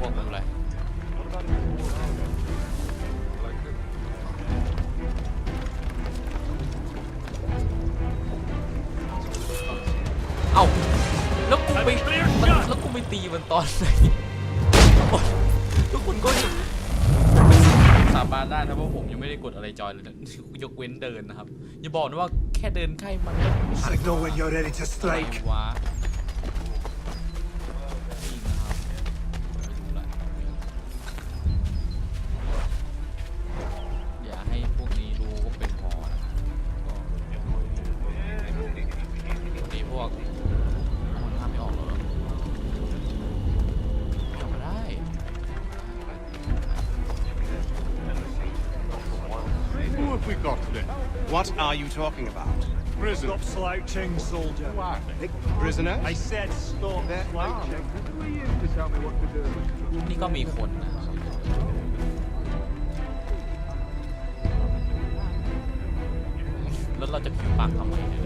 พวกไม่เป็นไรเอ้าแล้วกูไปมันแล้วกูไปตีมันตอนไหนโอ๊ยทุกคนก็ยังสาบานได้นะว่าผมยังไม่ได้กดอะไรจอยเลยนะยกเว้นเดินนะครับ อย่าบอกนะว่าแค่เดินใกล้มันก็รู้สึก Signal when you're ready to อะไร strike. วะ What are you talking about? Prison. Stop slouching, soldier. Prisoner? I said stop slouching. นี่ก็มีคนนะ แล้วเราจะผิวปากทำไมเนี่ย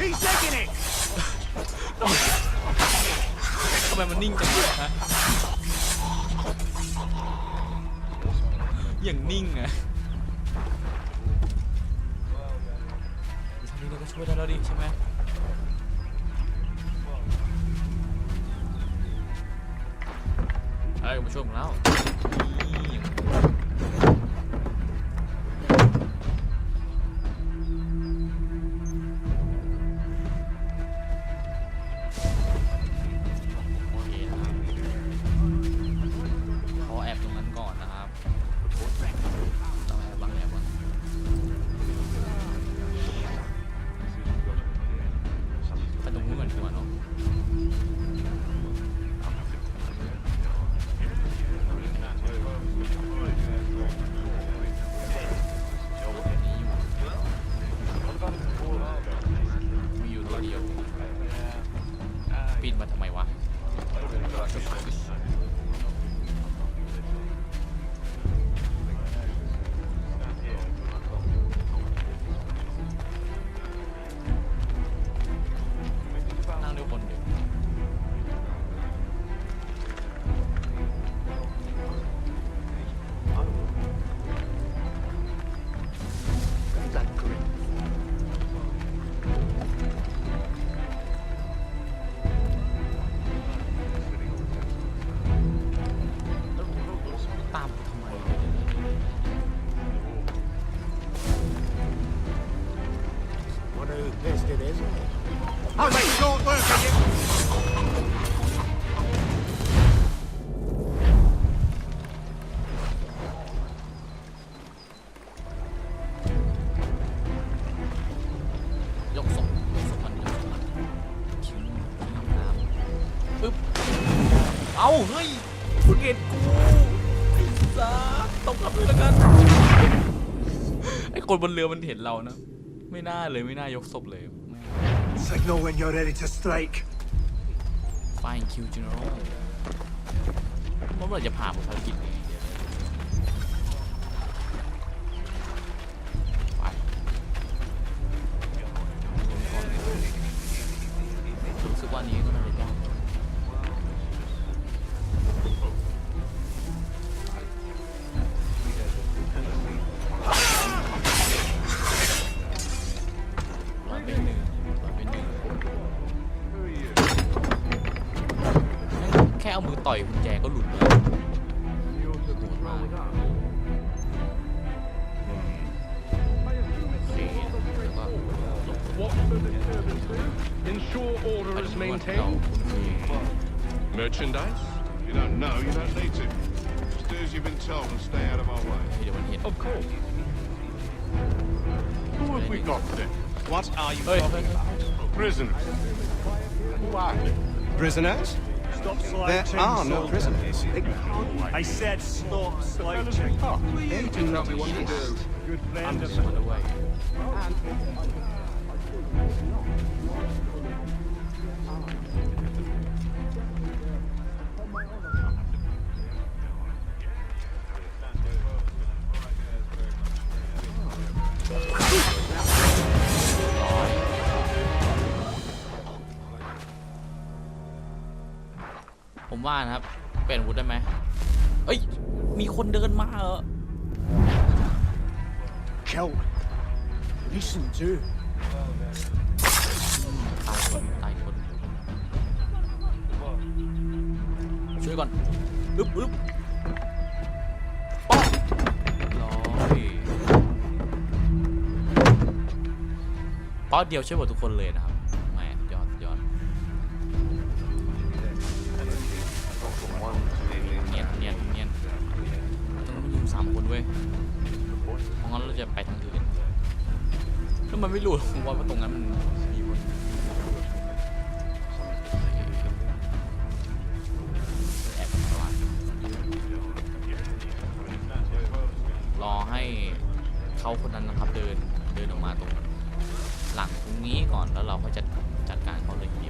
He's taking it. ทำไมมันนิ่งจังเลยฮะอย่างนิ่งอะทีนี้เราก็ช่วยได้แล้วดิใช่ไหมเอ้ยมาช่วยผมแล้ว เอาเฮ้ยเพิ่งเห็นกูไอ้สัสตบกลับเลยแล้วกันไอ้คนบนเรือมันเห็นเรานะ ไม่น่าเลยไม่น่ายกศพเลยแม่ง Signal when you're ready to strike. ไฟคิวจูเนอร์เมื่อไหร่จะผ่านภารกิจนี้ ต่อยกุญแจก็หลุดเลยโหดมากโอเคแล้วก็หลบ Ensure ไป order ดู is ว่าเรา maintained. คุณคุย Merchandise? Stop There are no prisoners. They can't. I said stop slide chain. They do not want to do. Good friend of mine. And... ผมว่านะครับ เปลี่ยนอาวุธได้ไหมเอ้ย มีคนเดินมาเหรอ Kill. Listen to. ตายคนตายคน ช่วยก่อนอึ๊บอึ๊บป้องร้อยป้อเดียวช่วยหมดทุกคนเลยนะครับ มันไม่รู้ว่าตรงนั้นมันมีคนแอบมาว่ารอให้เขาคนนั้นนะครับเดินเดินออกมาตรงหลังตรงนี้ก่อนแล้วเราก็จะจัดการเขาเลยทีเดียว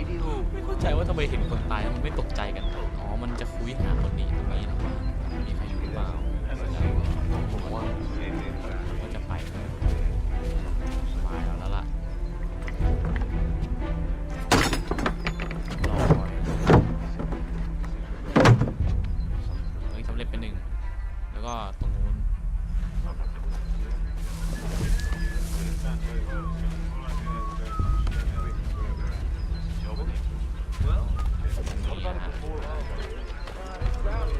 อะไรวไม่เข้าใจว่าทำไมเห็นคนตายแล้วมันไม่ตกใจกัน อ๋อ มันจะคุยหาคนนี้ตรงนี้นะว่ามีใครอยู่หรือเปล่าผมว่าก็จะไปสบายแล้วแล้วล่ะรอเฮ้ยสำเร็จไปหนึ่ง แล้วก็ตรงนู้น Thank you.